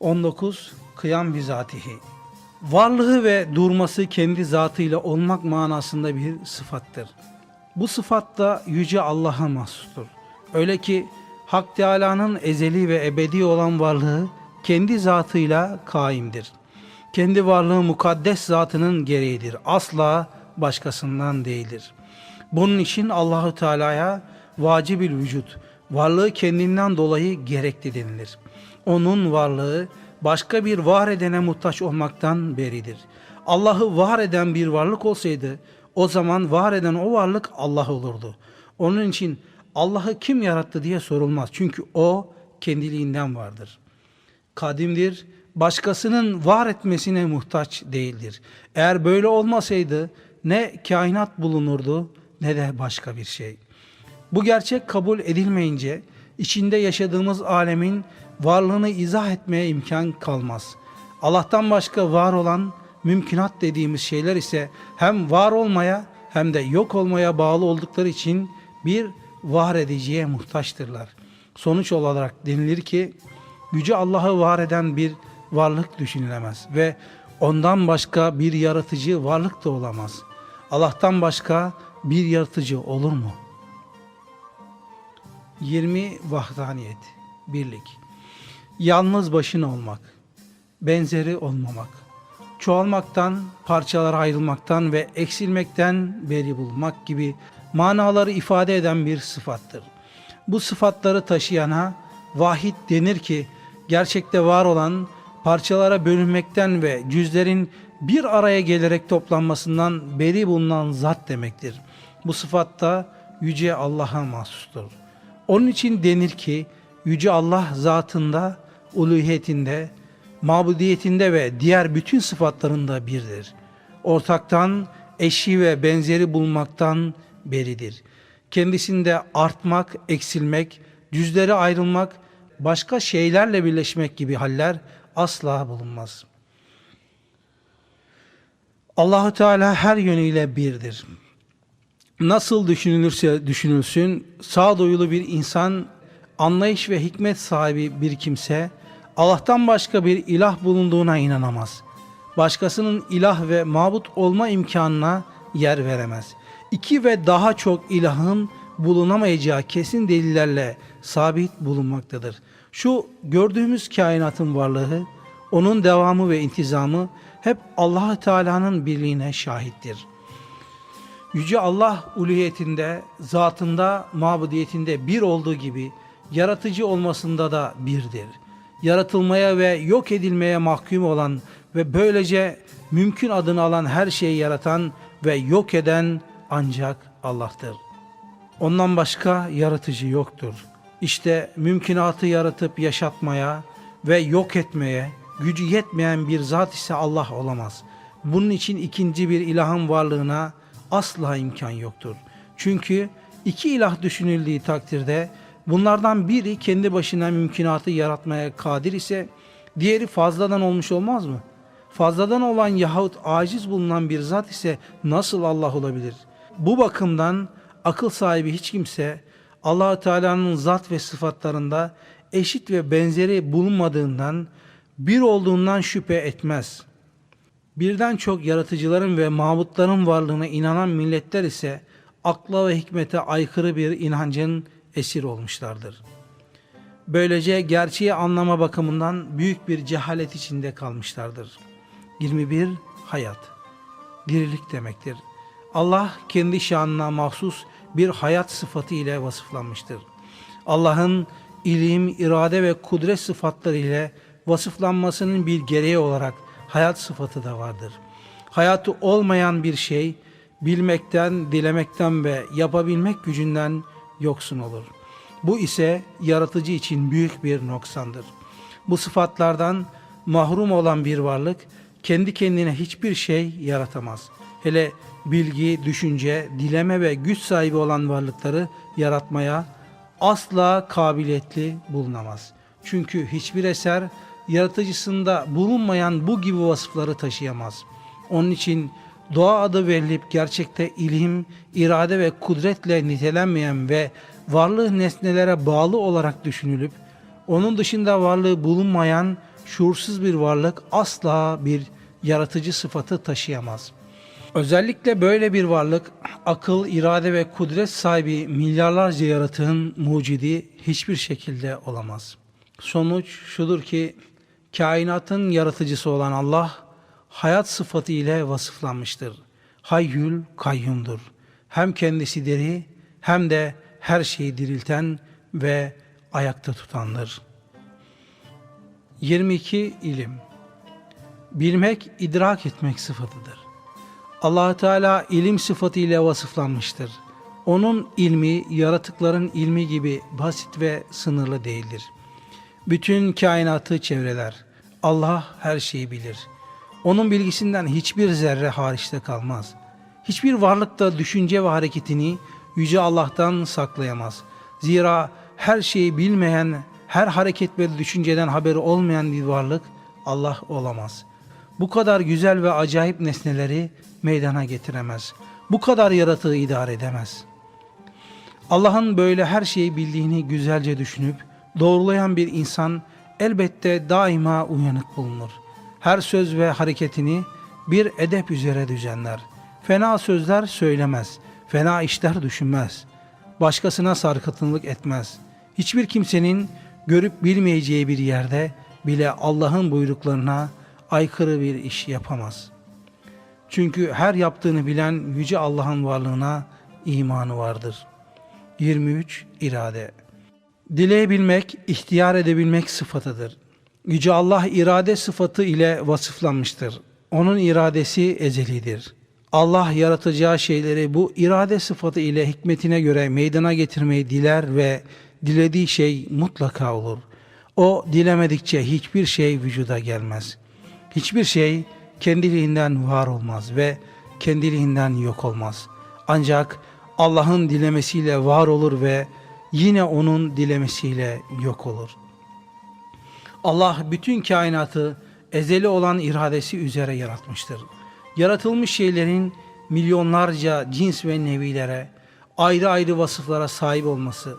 19. Kıyam bizatihi. Varlığı ve durması kendi zatıyla olmak manasında bir sıfattır. Bu sıfat da Yüce Allah'a mahsustur. Öyle ki Hak Teala'nın ezeli ve ebedi olan varlığı kendi zatıyla kaimdir. Kendi varlığı mukaddes zatının gereğidir. Asla başkasından değildir. Bunun için Allahü Teala'ya vacibül vücut, varlığı kendinden dolayı gerekli denilir. Onun varlığı başka bir var edene muhtaç olmaktan beridir. Allah'ı var eden bir varlık olsaydı o zaman var eden o varlık Allah olurdu. Onun için Allah'ı kim yarattı diye sorulmaz. Çünkü o kendiliğinden vardır. Kadimdir, başkasının var etmesine muhtaç değildir. Eğer böyle olmasaydı ne kainat bulunurdu ne de başka bir şey. Bu gerçek kabul edilmeyince içinde yaşadığımız alemin varlığını izah etmeye imkan kalmaz. Allah'tan başka var olan mümkünat dediğimiz şeyler ise hem var olmaya hem de yok olmaya bağlı oldukları için bir var ediciye muhtaçtırlar. Sonuç olarak denilir ki Yüce Allah'ı var eden bir varlık düşünülemez ve ondan başka bir yaratıcı varlık da olamaz. Allah'tan başka bir yaratıcı olur mu? 20 Vahdaniyet Birlik Yalnız başına olmak, benzeri olmamak, çoğalmaktan, parçalara ayrılmaktan ve eksilmekten beri bulunmak gibi manaları ifade eden bir sıfattır. Bu sıfatları taşıyana vahid denir ki gerçekte var olan parçalara bölünmekten ve cüzlerin bir araya gelerek toplanmasından beri bulunan zat demektir. Bu sıfatta yüce Allah'a mahsustur. Onun için denir ki yüce Allah zatında, uluhiyetinde, mabudiyetinde ve diğer bütün sıfatlarında birdir. Ortaktan, eşi ve benzeri bulmaktan beridir. Kendisinde artmak, eksilmek, cüzleri ayrılmak, başka şeylerle birleşmek gibi haller asla bulunmaz. Allahu Teala her yönüyle birdir. Nasıl düşünülürse düşünülsün, sağduyulu bir insan, anlayış ve hikmet sahibi bir kimse, Allah'tan başka bir ilah bulunduğuna inanamaz. Başkasının ilah ve mabut olma imkanına yer veremez. İki ve daha çok ilahın bulunamayacağı kesin delillerle sabit bulunmaktadır. Şu gördüğümüz kainatın varlığı, onun devamı ve intizamı hep allah Teala'nın birliğine şahittir. Yüce Allah uluhiyetinde, zatında, mabudiyetinde bir olduğu gibi yaratıcı olmasında da birdir. Yaratılmaya ve yok edilmeye mahkum olan ve böylece mümkün adını alan her şeyi yaratan ve yok eden ancak Allah'tır. Ondan başka yaratıcı yoktur. İşte mümkünatı yaratıp yaşatmaya ve yok etmeye gücü yetmeyen bir zat ise Allah olamaz. Bunun için ikinci bir ilahın varlığına asla imkan yoktur. Çünkü iki ilah düşünüldüğü takdirde bunlardan biri kendi başına mümkünatı yaratmaya kadir ise diğeri fazladan olmuş olmaz mı? Fazladan olan yahut aciz bulunan bir zat ise nasıl Allah olabilir? Bu bakımdan akıl sahibi hiç kimse allah Teala'nın zat ve sıfatlarında eşit ve benzeri bulunmadığından, bir olduğundan şüphe etmez. Birden çok yaratıcıların ve mabutların varlığına inanan milletler ise akla ve hikmete aykırı bir inancın esir olmuşlardır. Böylece gerçeği anlama bakımından büyük bir cehalet içinde kalmışlardır. 21. Hayat Dirilik demektir. Allah kendi şanına mahsus bir hayat sıfatı ile vasıflanmıştır. Allah'ın ilim, irade ve kudret sıfatları ile vasıflanmasının bir gereği olarak hayat sıfatı da vardır. Hayatı olmayan bir şey bilmekten, dilemekten ve yapabilmek gücünden yoksun olur. Bu ise yaratıcı için büyük bir noksandır. Bu sıfatlardan mahrum olan bir varlık kendi kendine hiçbir şey yaratamaz. Hele bilgi, düşünce, dileme ve güç sahibi olan varlıkları yaratmaya asla kabiliyetli bulunamaz. Çünkü hiçbir eser yaratıcısında bulunmayan bu gibi vasıfları taşıyamaz. Onun için doğa adı verilip gerçekte ilim, irade ve kudretle nitelenmeyen ve varlığı nesnelere bağlı olarak düşünülüp onun dışında varlığı bulunmayan şuursuz bir varlık asla bir yaratıcı sıfatı taşıyamaz. Özellikle böyle bir varlık akıl, irade ve kudret sahibi milyarlarca yaratığın mucidi hiçbir şekilde olamaz. Sonuç şudur ki kainatın yaratıcısı olan Allah hayat sıfatı ile vasıflanmıştır. Hayyül kayyumdur. Hem kendisi diri hem de her şeyi dirilten ve ayakta tutandır. 22 ilim Bilmek, idrak etmek sıfatıdır. allah Teala ilim sıfatıyla vasıflanmıştır. Onun ilmi, yaratıkların ilmi gibi basit ve sınırlı değildir. Bütün kainatı çevreler. Allah her şeyi bilir. Onun bilgisinden hiçbir zerre hariçte kalmaz. Hiçbir varlık da düşünce ve hareketini Yüce Allah'tan saklayamaz. Zira her şeyi bilmeyen, her hareket ve düşünceden haberi olmayan bir varlık Allah olamaz. Bu kadar güzel ve acayip nesneleri meydana getiremez. Bu kadar yaratığı idare edemez. Allah'ın böyle her şeyi bildiğini güzelce düşünüp doğrulayan bir insan elbette daima uyanık bulunur. Her söz ve hareketini bir edep üzere düzenler. Fena sözler söylemez, fena işler düşünmez. Başkasına sarkıntılık etmez. Hiçbir kimsenin görüp bilmeyeceği bir yerde bile Allah'ın buyruklarına aykırı bir iş yapamaz. Çünkü her yaptığını bilen Yüce Allah'ın varlığına imanı vardır. 23 irade Dileyebilmek, ihtiyar edebilmek sıfatıdır. Yüce Allah irade sıfatı ile vasıflanmıştır. Onun iradesi ezelidir. Allah yaratacağı şeyleri bu irade sıfatı ile hikmetine göre meydana getirmeyi diler ve dilediği şey mutlaka olur. O dilemedikçe hiçbir şey vücuda gelmez. Hiçbir şey kendiliğinden var olmaz ve kendiliğinden yok olmaz. Ancak Allah'ın dilemesiyle var olur ve yine onun dilemesiyle yok olur. Allah bütün kainatı ezeli olan iradesi üzere yaratmıştır. Yaratılmış şeylerin milyonlarca cins ve nevilere, ayrı ayrı vasıflara sahip olması,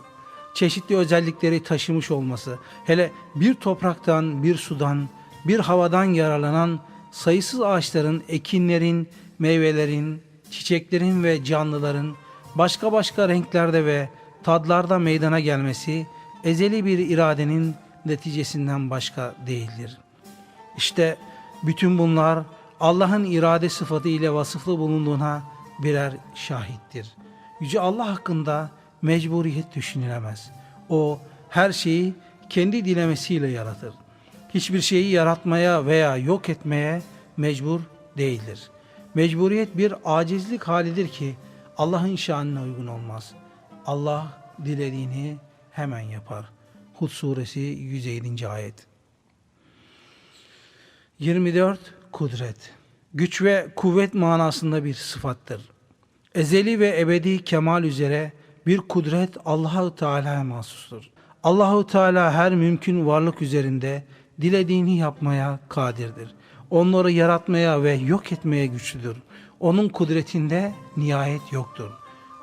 çeşitli özellikleri taşımış olması, hele bir topraktan, bir sudan, bir havadan yararlanan sayısız ağaçların, ekinlerin, meyvelerin, çiçeklerin ve canlıların başka başka renklerde ve tadlarda meydana gelmesi ezeli bir iradenin neticesinden başka değildir. İşte bütün bunlar Allah'ın irade sıfatı ile vasıflı bulunduğuna birer şahittir. Yüce Allah hakkında mecburiyet düşünülemez. O her şeyi kendi dilemesiyle yaratır. Hiçbir şeyi yaratmaya veya yok etmeye mecbur değildir. Mecburiyet bir acizlik halidir ki Allah'ın şanına uygun olmaz. Allah dilediğini hemen yapar. Hud suresi 107. ayet. 24 kudret. Güç ve kuvvet manasında bir sıfattır. Ezeli ve ebedi kemal üzere bir kudret Allahu Teala'ya mahsustur. Allahu Teala her mümkün varlık üzerinde dilediğini yapmaya kadirdir. Onları yaratmaya ve yok etmeye güçlüdür. Onun kudretinde nihayet yoktur.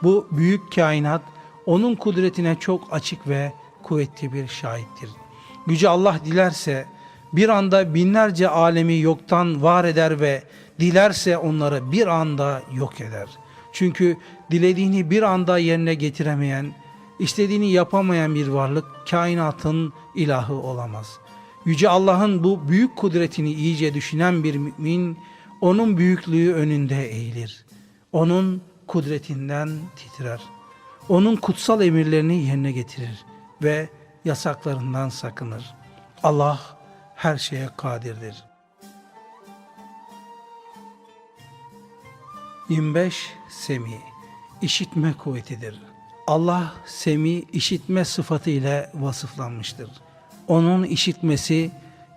Bu büyük kainat onun kudretine çok açık ve kuvvetli bir şahittir. Yüce Allah dilerse bir anda binlerce alemi yoktan var eder ve dilerse onları bir anda yok eder. Çünkü dilediğini bir anda yerine getiremeyen, istediğini yapamayan bir varlık kainatın ilahı olamaz. Yüce Allah'ın bu büyük kudretini iyice düşünen bir mümin, onun büyüklüğü önünde eğilir. Onun kudretinden titrer. Onun kutsal emirlerini yerine getirir ve yasaklarından sakınır. Allah her şeye kadirdir. 25 Semi işitme kuvvetidir. Allah semi işitme sıfatı ile vasıflanmıştır. Onun işitmesi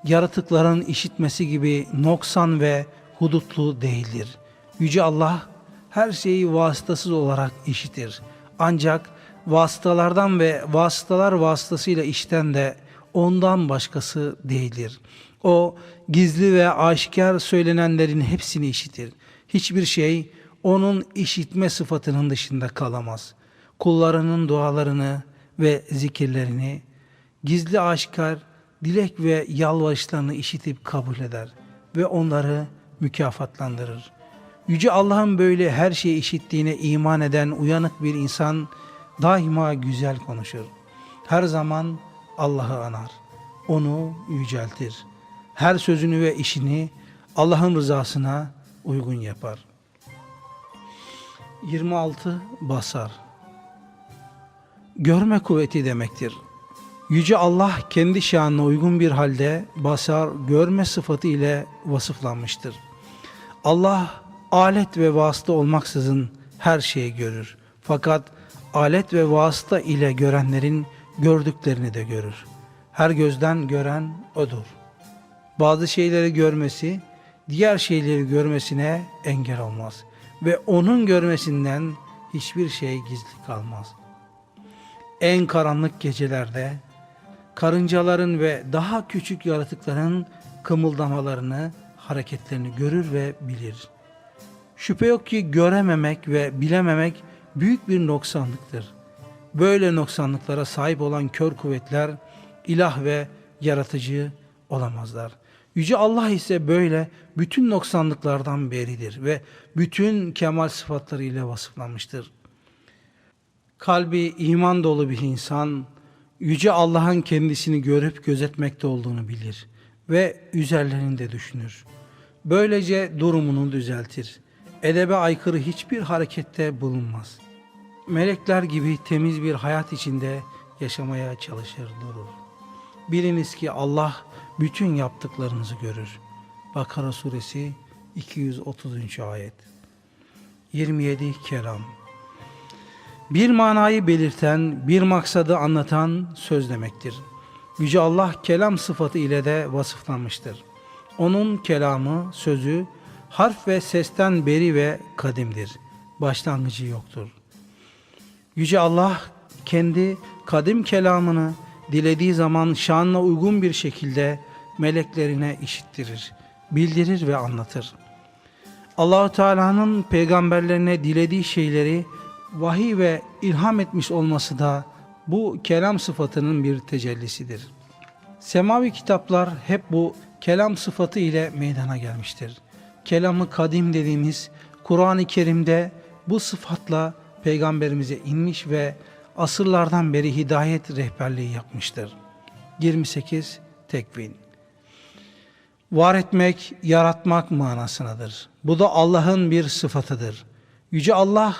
yaratıkların işitmesi gibi noksan ve hudutlu değildir. Yüce Allah her şeyi vasıtasız olarak işitir. Ancak vasıtalardan ve vasıtalar vasıtasıyla işten de ondan başkası değildir. O gizli ve aşikar söylenenlerin hepsini işitir. Hiçbir şey onun işitme sıfatının dışında kalamaz. Kullarının dualarını ve zikirlerini gizli aşikar dilek ve yalvarışlarını işitip kabul eder ve onları mükafatlandırır. Yüce Allah'ın böyle her şeyi işittiğine iman eden uyanık bir insan daima güzel konuşur. Her zaman Allah'ı anar. Onu yüceltir. Her sözünü ve işini Allah'ın rızasına uygun yapar. 26 basar. Görme kuvveti demektir. Yüce Allah kendi şanına uygun bir halde basar, görme sıfatı ile vasıflanmıştır. Allah alet ve vasıta olmaksızın her şeyi görür. Fakat alet ve vasıta ile görenlerin gördüklerini de görür. Her gözden gören odur. Bazı şeyleri görmesi, diğer şeyleri görmesine engel olmaz ve onun görmesinden hiçbir şey gizli kalmaz. En karanlık gecelerde karıncaların ve daha küçük yaratıkların kımıldamalarını, hareketlerini görür ve bilir. Şüphe yok ki görememek ve bilememek büyük bir noksanlıktır. Böyle noksanlıklara sahip olan kör kuvvetler ilah ve yaratıcı olamazlar. Yüce Allah ise böyle bütün noksanlıklardan beridir ve bütün kemal sıfatları ile vasıflanmıştır. Kalbi iman dolu bir insan, Yüce Allah'ın kendisini görüp gözetmekte olduğunu bilir ve üzerlerinde düşünür. Böylece durumunu düzeltir. Edebe aykırı hiçbir harekette bulunmaz. Melekler gibi temiz bir hayat içinde yaşamaya çalışır durur. Biliniz ki Allah bütün yaptıklarınızı görür. Bakara suresi 230. ayet. 27 kelam. Bir manayı belirten, bir maksadı anlatan söz demektir. Yüce Allah kelam sıfatı ile de vasıflanmıştır. Onun kelamı, sözü, harf ve sesten beri ve kadimdir. Başlangıcı yoktur. Yüce Allah kendi kadim kelamını dilediği zaman şanına uygun bir şekilde meleklerine işittirir, bildirir ve anlatır. Allahu Teala'nın peygamberlerine dilediği şeyleri vahiy ve ilham etmiş olması da bu kelam sıfatının bir tecellisidir. Semavi kitaplar hep bu kelam sıfatı ile meydana gelmiştir. Kelamı kadim dediğimiz Kur'an-ı Kerim'de bu sıfatla peygamberimize inmiş ve asırlardan beri hidayet rehberliği yapmıştır. 28 Tekvin Var etmek, yaratmak manasınadır. Bu da Allah'ın bir sıfatıdır. Yüce Allah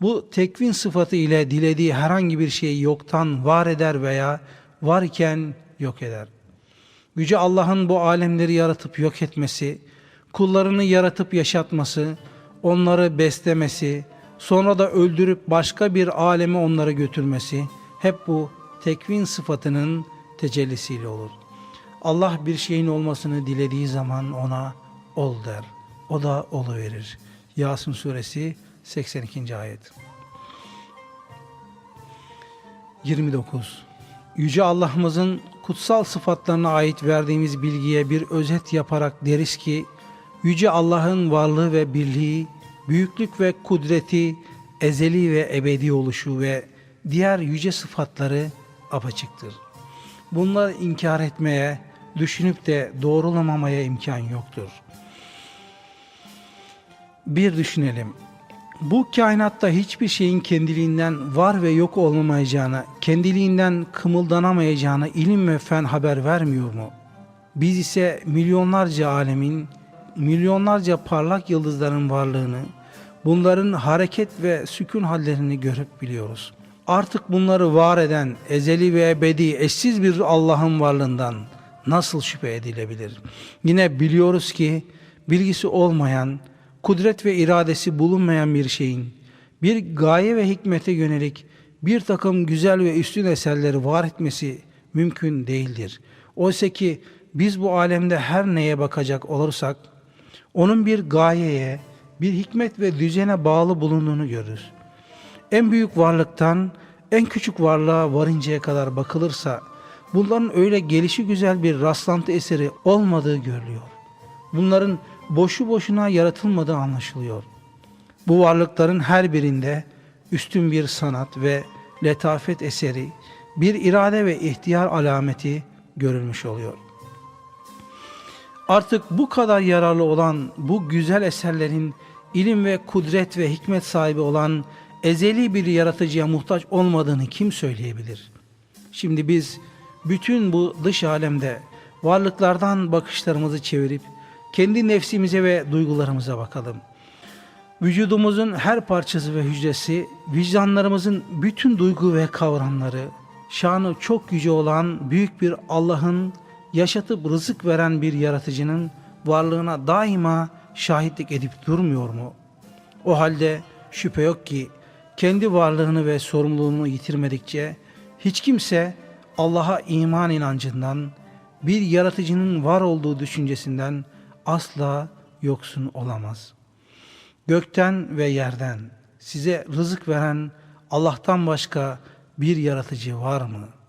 bu tekvin sıfatı ile dilediği herhangi bir şeyi yoktan var eder veya var iken yok eder. Yüce Allah'ın bu alemleri yaratıp yok etmesi, kullarını yaratıp yaşatması, onları beslemesi, sonra da öldürüp başka bir aleme onları götürmesi hep bu tekvin sıfatının tecellisiyle olur. Allah bir şeyin olmasını dilediği zaman ona ol der. O da verir. Yasin suresi 82. ayet. 29. Yüce Allah'ımızın kutsal sıfatlarına ait verdiğimiz bilgiye bir özet yaparak deriz ki Yüce Allah'ın varlığı ve birliği, büyüklük ve kudreti, ezeli ve ebedi oluşu ve diğer yüce sıfatları apaçıktır. Bunları inkar etmeye, düşünüp de doğrulamamaya imkan yoktur. Bir düşünelim. Bu kainatta hiçbir şeyin kendiliğinden var ve yok olmamayacağını, kendiliğinden kımıldanamayacağını ilim ve fen haber vermiyor mu? Biz ise milyonlarca alemin, milyonlarca parlak yıldızların varlığını, bunların hareket ve sükun hallerini görüp biliyoruz. Artık bunları var eden ezeli ve ebedi eşsiz bir Allah'ın varlığından nasıl şüphe edilebilir? Yine biliyoruz ki bilgisi olmayan, kudret ve iradesi bulunmayan bir şeyin bir gaye ve hikmete yönelik bir takım güzel ve üstün eserleri var etmesi mümkün değildir. Oysa ki biz bu alemde her neye bakacak olursak onun bir gayeye, bir hikmet ve düzene bağlı bulunduğunu görürüz. En büyük varlıktan en küçük varlığa varıncaya kadar bakılırsa bunların öyle gelişi güzel bir rastlantı eseri olmadığı görülüyor. Bunların boşu boşuna yaratılmadığı anlaşılıyor. Bu varlıkların her birinde üstün bir sanat ve letafet eseri, bir irade ve ihtiyar alameti görülmüş oluyor. Artık bu kadar yararlı olan bu güzel eserlerin ilim ve kudret ve hikmet sahibi olan ezeli bir yaratıcıya muhtaç olmadığını kim söyleyebilir? Şimdi biz bütün bu dış alemde varlıklardan bakışlarımızı çevirip kendi nefsimize ve duygularımıza bakalım. Vücudumuzun her parçası ve hücresi, vicdanlarımızın bütün duygu ve kavramları, şanı çok yüce olan büyük bir Allah'ın yaşatıp rızık veren bir yaratıcının varlığına daima şahitlik edip durmuyor mu? O halde şüphe yok ki kendi varlığını ve sorumluluğunu yitirmedikçe hiç kimse Allah'a iman inancından, bir yaratıcının var olduğu düşüncesinden asla yoksun olamaz. Gökten ve yerden size rızık veren Allah'tan başka bir yaratıcı var mı?''